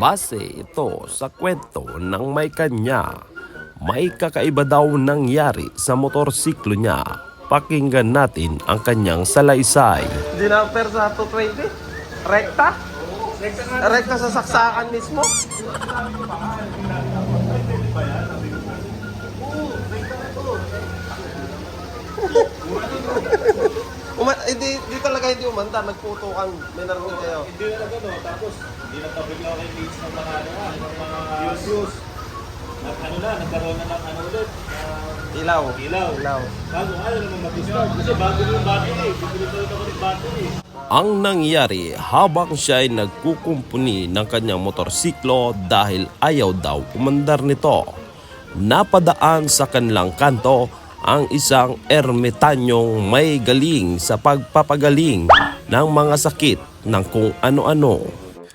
Base ito sa kwento ng may kanya, may kakaiba daw nangyari sa motorsiklo niya. Pakinggan natin ang kanyang salaysay. Dinamper sa 220? Rekta? Rekta sa saksakan mismo? Hindi, hindi talaga hindi umanda, nagputukan, may narinig kayo. Hindi na nag ano, tapos hindi na tabigla kay Gates ng mga ano, ah, ng mga views. Nag ano na, nagkaroon na ng ano ulit, ah, Ilaw. ilaw. Ilaw. Bago ayaw naman mag-start kasi bago yung battery, bibili tayo na ulit battery. Ang nangyari habang siya ay nagkukumpuni ng kanyang motorsiklo dahil ayaw daw umandar nito. Napadaan sa kanilang kanto ang isang ermitanyong may galing sa pagpapagaling ng mga sakit ng kung ano-ano.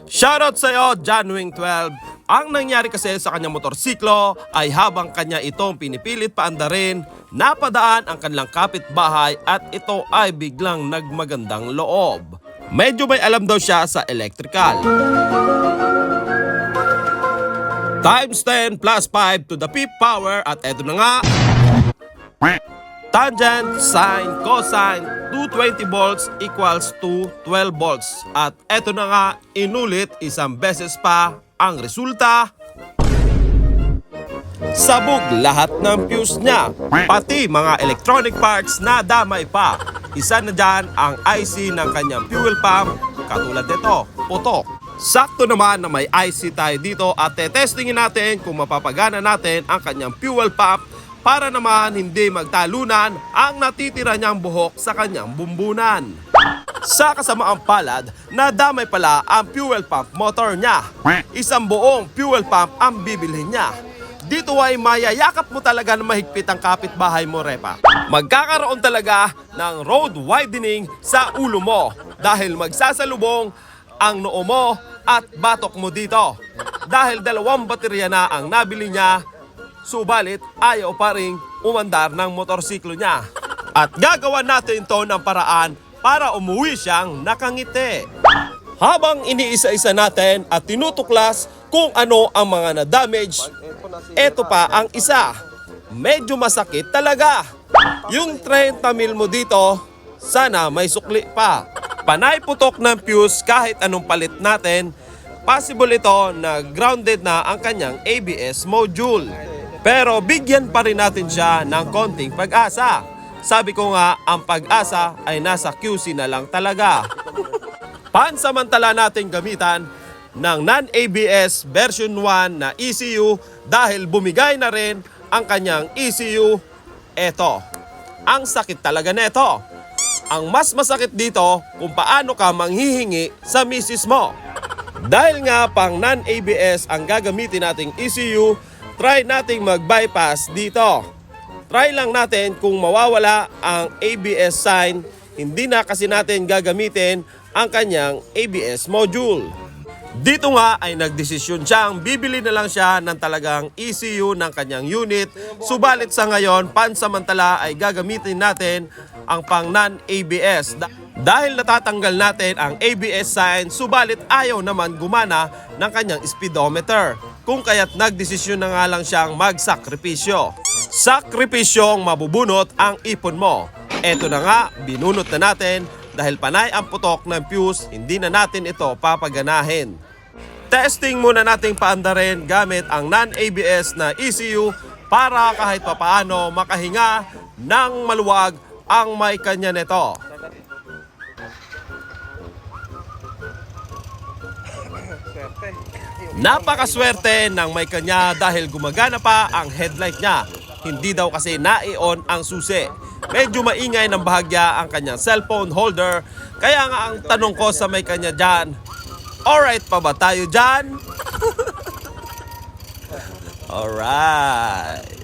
Shoutout sa iyo, John Wing 12. Ang nangyari kasi sa kanyang motorsiklo ay habang kanya itong pinipilit paandarin, napadaan ang kanilang kapitbahay at ito ay biglang nagmagandang loob. Medyo may alam daw siya sa electrical. Times 10 plus 5 to the fifth power at eto na nga, Tangent, sine, cosine, 220 volts equals to 12 volts. At eto na nga, inulit isang beses pa ang resulta. Sabog lahat ng fuse niya, pati mga electronic parts na damay pa. Isa na dyan ang IC ng kanyang fuel pump, katulad nito, putok. Sakto naman na may IC tayo dito at tetestingin natin kung mapapagana natin ang kanyang fuel pump para naman hindi magtalunan ang natitira niyang buhok sa kanyang bumbunan. Sa kasamaang palad, nadamay pala ang fuel pump motor niya. Isang buong fuel pump ang bibilhin niya. Dito ay mayayakap mo talaga na mahigpit ang kapitbahay mo, Repa. Magkakaroon talaga ng road widening sa ulo mo dahil magsasalubong ang noo mo at batok mo dito. Dahil dalawang baterya na ang nabili niya Subalit, ayaw pa rin umandar ng motorsiklo niya. At gagawa natin to ng paraan para umuwi siyang nakangiti. Habang iniisa-isa natin at tinutuklas kung ano ang mga na-damage, eto pa ang isa. Medyo masakit talaga. Yung 30 mil mo dito, sana may sukli pa. Panay putok ng fuse kahit anong palit natin, possible ito na grounded na ang kanyang ABS module. Pero bigyan pa rin natin siya ng konting pag-asa. Sabi ko nga, ang pag-asa ay nasa QC na lang talaga. Pansamantala nating gamitan ng non-ABS version 1 na ECU dahil bumigay na rin ang kanyang ECU. Eto, ang sakit talaga neto. Ang mas masakit dito kung paano ka manghihingi sa misis mo. Dahil nga pang non-ABS ang gagamitin nating ECU, try nating mag-bypass dito. Try lang natin kung mawawala ang ABS sign, hindi na kasi natin gagamitin ang kanyang ABS module. Dito nga ay nagdesisyon siyang bibili na lang siya ng talagang ECU ng kanyang unit. Subalit sa ngayon, pansamantala ay gagamitin natin ang pang non-ABS. Da- dahil natatanggal natin ang ABS sign, subalit ayaw naman gumana ng kanyang speedometer. Kung kaya't nagdesisyon na nga lang siyang magsakripisyo. Sakripisyong mabubunot ang ipon mo. Eto na nga, binunot na natin dahil panay ang putok ng fuse, hindi na natin ito papaganahin. Testing muna nating paandarin gamit ang non-ABS na ECU para kahit papaano makahinga ng maluwag ang may kanya nito. Napakaswerte ng may kanya dahil gumagana pa ang headlight niya. Hindi daw kasi nai-on ang susi. Medyo maingay ng bahagya ang kanyang cellphone holder. Kaya nga ang tanong ko sa may kanya dyan, Alright pa ba tayo dyan? Alright.